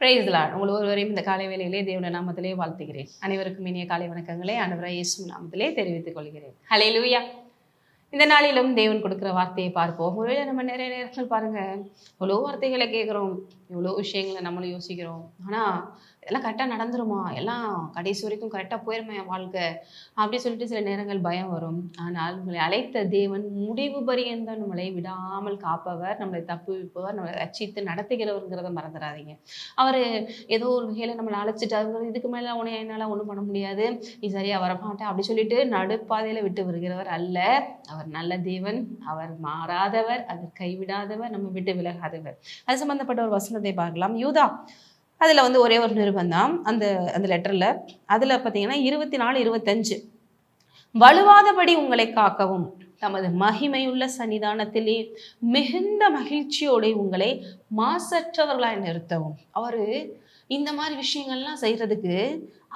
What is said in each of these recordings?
பிரைஸ்லாட் உங்கள் ஒருவரையும் இந்த காலை வேளையிலே தேவன நாமத்திலே வாழ்த்துகிறேன். அனைவருக்கும் இனிய காலை வணக்கங்களே அனைவரை இயேசு நாமத்திலே தெரிவித்துக் கொள்கிறேன். ஹலே லூயா இந்த நாளிலும் தேவன் கொடுக்குற வார்த்தையை பார்ப்போம். ஒருவேளை நம்ம நிறைய நேரங்கள் பாருங்க இவ்வளோ வார்த்தைகளை கேட்குறோம் இவ்வளோ விஷயங்களை நம்மளும் யோசிக்கிறோம். ஆனால் எல்லாம் கரெக்டாக நடந்துருமா? எல்லாம் கடைசி வரைக்கும் கரெக்டாக போயிருமா என் வாழ்க்கை. அப்படி சொல்லிட்டு சில நேரங்கள் பயம் வரும். ஆனால் உங்களை அழைத்த தேவன் முடிவு பரியந்த நம்மளை விடாமல் காப்பவர் நம்மளை தப்புவிப்பவர் நம்மளை ரச்சித்து நடத்துகிறவருங்கிறத மறந்துடாதீங்க அவர் ஏதோ ஒரு வகையில் நம்மளை அழைச்சிட்டாரு. இதுக்கு மேலே உன்னை என்னால் ஒன்றும் பண்ண முடியாது. நீ சரியாக வரமாட்டேன் அப்படி சொல்லிட்டு நடுப்பாதையில் விட்டு வருகிறவர் அல்ல. அவர் நல்ல தேவன். அவர் மாறாதவர். அவர் கைவிடாதவர். நம்ம விட்டு விலகாதவர். அது சம்பந்தப்பட்ட ஒரு வசனத்தை பார்க்கலாம். யூதா அதில் வந்து ஒரே ஒரு நிருபம் தான் அந்த அந்த லெட்டரில் அதில் பார்த்தீங்கன்னா இருபத்தி நாலு இருபத்தஞ்சு. வலுவாதபடி உங்களை காக்கவும். தமது மகிமையுள்ள சன்னிதானத்திலே மிகுந்த மகிழ்ச்சியோடு உங்களை மாசற்றவர்களாய் நிறுத்தவும். அவர் இந்த மாதிரி விஷயங்கள்லாம் செய்கிறதுக்கு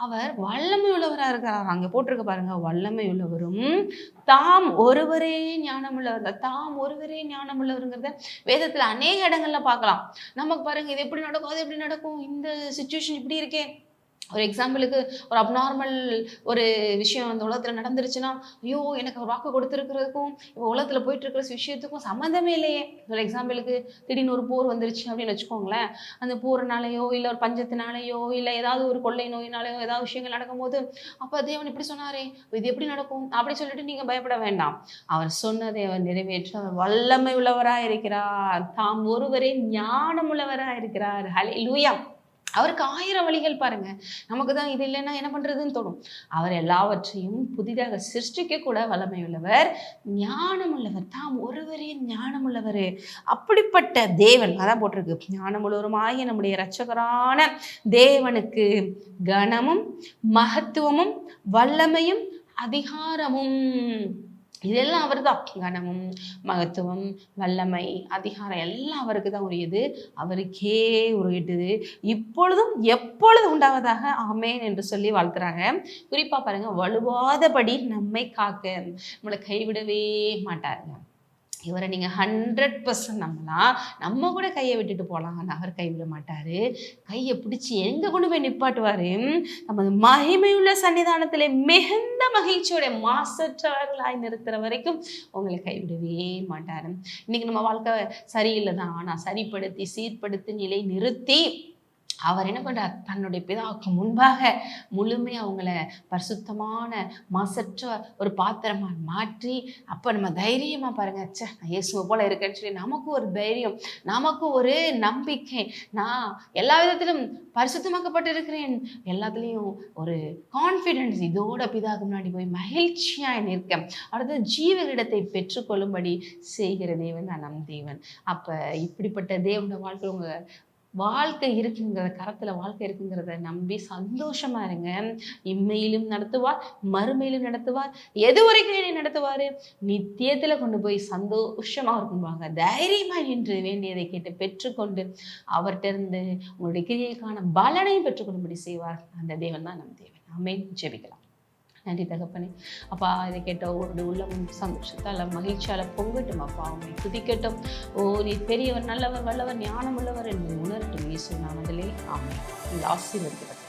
அவர் வல்லமை உள்ளவராக இருக்கிறார் அங்கே போட்டிருக்க பாருங்க வல்லமை உள்ளவரும் தாம் ஒருவரே ஞானமுள்ளவர் தாம் ஒருவரே ஞானமுள்ளவருங்கிறத வேதத்தில் அநேக இடங்கள்ல பார்க்கலாம். நமக்கு பாருங்க இது எப்படி நடக்கும் அது எப்படி நடக்கும் இந்த சுச்சுவேஷன் இப்படி இருக்கே. ஒரு எக்ஸாம்பிளுக்கு ஒரு அப்நார்மல் ஒரு விஷயம் அந்த உலகத்தில் நடந்துருச்சுன்னா ஐயோ எனக்கு ஒரு வாக்கு கொடுத்துருக்கிறதுக்கும் இப்போ உலகத்தில் போயிட்டு இருக்கிற விஷயத்துக்கும் சம்மந்தமே இல்லையே. ஒரு எக்ஸாம்பிளுக்கு திடீர்னு ஒரு போர் வந்துருச்சு அப்படின்னு வச்சுக்கோங்களேன். அந்த போர்னாலேயோ இல்லை ஒரு பஞ்சத்தினாலேயோ இல்லை ஏதாவது ஒரு கொள்ளை நோயினாலேயோ ஏதாவது விஷயங்கள் நடக்கும்போது அப்போ தேவன் இப்படி சொன்னாரே இது எப்படி நடக்கும்? அப்படி சொல்லிட்டு நீங்கள் பயப்பட வேண்டாம். அவர் சொன்னதை அவர் நிறைவேற்ற அவர் வல்லமை உள்ளவராக இருக்கிறார் தாம் ஒருவரே ஞானம் உள்ளவராக இருக்கிறார் ஹலே லூயா அவருக்கு ஆயிரம் வழிகள் பாருங்க. நமக்கு தான் இது இல்லைன்னா என்ன பண்றதுன்னு தோணும். அவர் எல்லாவற்றையும் புதிதாக சிருஷ்டிக்க கூட வல்லமை உள்ளவர் ஞானம் உள்ளவர் தாம் ஒருவரே ஞானம் உள்ளவர் அப்படிப்பட்ட தேவன் அதான் போட்டிருக்கு. ஞானம் உள்ளவருமாகிய நம்முடைய இரட்சகரான தேவனுக்கு கனமும் மகத்துவமும் வல்லமையும் அதிகாரமும். இதெல்லாம் அவர் தான் கனமும் மகத்துவம் வல்லமை அதிகாரம் எல்லாம் அவருக்கு தான் உரியது. அவருக்கே உரியது. இப்பொழுதும் எப்பொழுதும் உண்டாவதாக ஆமேன் என்று சொல்லி வாழ்த்துறாங்க. குறிப்பாக பாருங்கள் வலுவாதபடி நம்மை காக்க நம்மளை கைவிடவே மாட்டாருங்க. இவரை நீங்கள் ஹண்ட்ரட் பர்சன்ட் நம்பலாம். நம்ம கூட கையை விட்டுட்டு போகலாம் ஆனால் அவர் கைவிட மாட்டார். கையை பிடிச்சி எங்கே கொண்டு போய் நிப்பாட்டுவார்? நமது மகிமையுள்ள சன்னிதானத்தில் மிகுந்த மகிழ்ச்சியோட மாசற்றவர்களாய் நிறுத்துகிற வரைக்கும் உங்களை கைவிடவே மாட்டார். இன்றைக்கி நம்ம வாழ்க்கை சரியில்லை தான் ஆனால் சரிப்படுத்தி சீர்படுத்தி நிலை நிறுத்தி அவர் என்ன பண்ணுறார் தன்னுடைய பிதாவுக்கு முன்பாக முழுமை அவங்கள பரிசுத்தமான மாசற்ற ஒரு பாத்திரமாக மாற்றி அப்போ நம்ம தைரியமா பாருங்க ச்சே நான் இயேசுவை போல இருக்கேன்னு சொல்லி நமக்கு ஒரு தைரியம் நமக்கு ஒரு நம்பிக்கை. நான் எல்லா விதத்திலும் பரிசுத்தமாக்கப்பட்டிருக்கிறேன். எல்லாத்துலேயும் ஒரு கான்ஃபிடென்ஸ் இதோட பிதாவுக்கு முன்னாடி போய் மகிழ்ச்சியாக நிற்க. அடுத்து ஜீவனிடத்தை பெற்றுக்கொள்ளும்படி செய்கிற தேவன் நான் நம் தேவன். அப்போ இப்படிப்பட்ட தேவனோட வாழ்க்கை உங்கள் வாழ்க்கை இருக்குங்கிறத கரத்தில் வாழ்க்கை இருக்குங்கிறத நம்பி சந்தோஷமா இருங்க. இம்மையிலும் நடத்துவார் மறுமையிலும் நடத்துவார் எது வரைக்கும் என்னை நடத்துவார்? நித்தியத்தில் கொண்டு போய் சந்தோஷமாக இருக்கும்பாங்க தைரியமாக நின்று வேண்டியதை கேட்டு பெற்றுக்கொண்டு அவர்கிட்ட இருந்து உங்களுடைய கிரியைக்கான பலனையும் பெற்றுக்கொள்ளும்படி செய்வார். அந்த தேவன் தான் நம் தேவன். ஆமென். ஜெபிக்கலாம். நன்றி தகப்பனே. அப்பா இதை கேட்ட ஒரு உள்ளமும் சந்தோஷத்தால் மகிழ்ச்சியால் பொங்கட்டும் அப்பா. உண்மை துதிக்கட்டும். ஓ நீ பெரியவர் நல்லவர் வல்லவர் ஞானம் உள்ளவர் என்று உணரட்டும். இயேசு நாமத்திலே. ஆமை இந்த ஆசீர்வதிக்கப்பட்ட